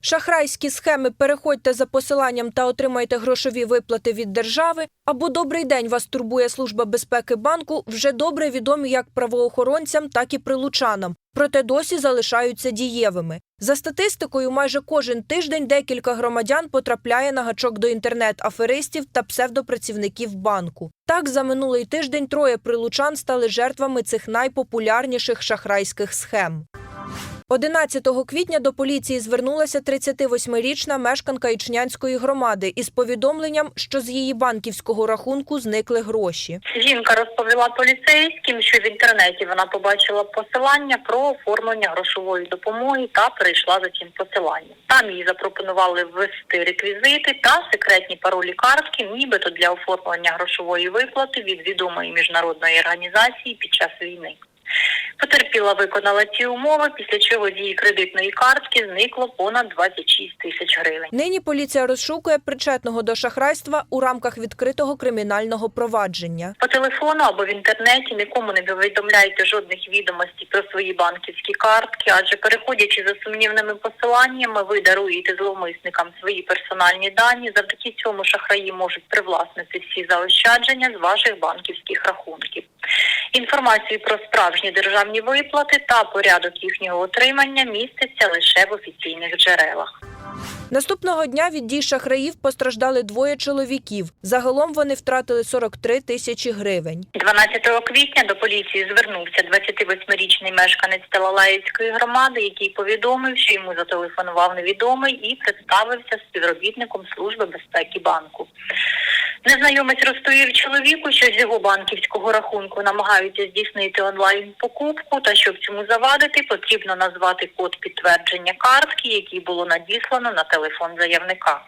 Шахрайські схеми переходьте за посиланням та отримайте грошові виплати від держави. Або добрий день вас турбує служба безпеки банку. Вже добре відомі як правоохоронцям, так і прилучанам. Проте досі залишаються дієвими. За статистикою, майже кожен тиждень декілька громадян потрапляє на гачок до інтернет-аферистів та псевдопрацівників банку. Так, за минулий тиждень троє прилучан стали жертвами цих найпопулярніших шахрайських схем. 11 квітня до поліції звернулася 38-річна мешканка Ічнянської громади із повідомленням, що з її банківського рахунку зникли гроші. Жінка розповіла поліцейським, що в інтернеті вона побачила посилання про оформлення грошової допомоги та перейшла за цим посиланням. Там їй запропонували ввести реквізити та секретні паролі картки, нібито для оформлення грошової виплати від відомої міжнародної організації під час війни. Потерпіла виконала ці умови, після чого з її кредитної картки зникло понад 26 тисяч гривень. Нині поліція розшукує причетного до шахрайства у рамках відкритого кримінального провадження. По телефону або в інтернеті нікому не повідомляйте жодних відомостей про свої банківські картки, адже переходячи за сумнівними посиланнями, ви даруєте зловмисникам свої персональні дані. Завдяки цьому шахраї можуть привласнити всі заощадження з ваших банківських рахунків. Інформацію про справжні державні виплати та порядок їхнього отримання міститься лише в офіційних джерелах. Наступного дня від дій шахраїв постраждали двоє чоловіків. Загалом вони втратили 43 тисячі гривень. 12 квітня до поліції звернувся 28-річний мешканець Талалаївської громади, який повідомив, що йому зателефонував невідомий і представився співробітником служби безпеки банку. Незнайомець розповів чоловіку, що з його банківського рахунку намагаються здійснити онлайн покупку, та щоб цьому завадити, потрібно назвати код підтвердження картки, який було надіслано на телефон заявника.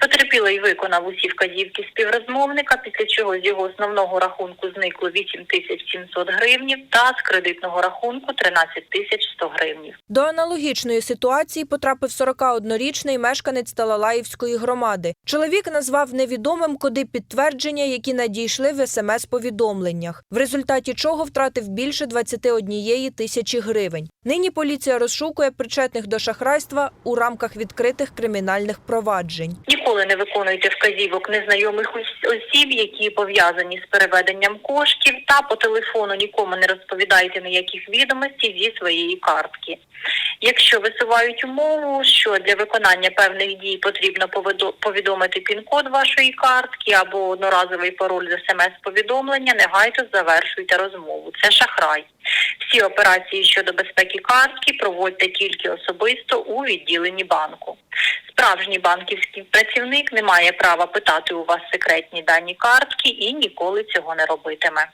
Потерпілий виконав усі вказівки співрозмовника, після чого з його основного рахунку зникло 8700 гривнів та з кредитного рахунку 13 тисяч 100 гривнів. До аналогічної ситуації потрапив 41-річний мешканець Талалаївської громади. Чоловік назвав невідомим коди підтвердження, які надійшли в смс-повідомленнях, в результаті чого втратив більше 21 тисячі гривень. Нині поліція розшукує причетних до шахрайства у рамках відкритих кримінальних проваджень. Ніколи не виконуйте вказівок незнайомих ос- осіб, які пов'язані з переведенням коштів, та по телефону нікому не розповідайте ніяких відомостей зі своєї картки. Якщо висувають умову, що для виконання певних дій потрібно повідомити пін-код вашої картки або одноразовий пароль з смс-повідомлення, негайно завершуйте розмову. Це шахрай. Всі операції щодо безпеки картки проводьте тільки особисто у відділенні банку. Справжній банківський працівник не має права питати у вас секретні дані картки і ніколи цього не робитиме.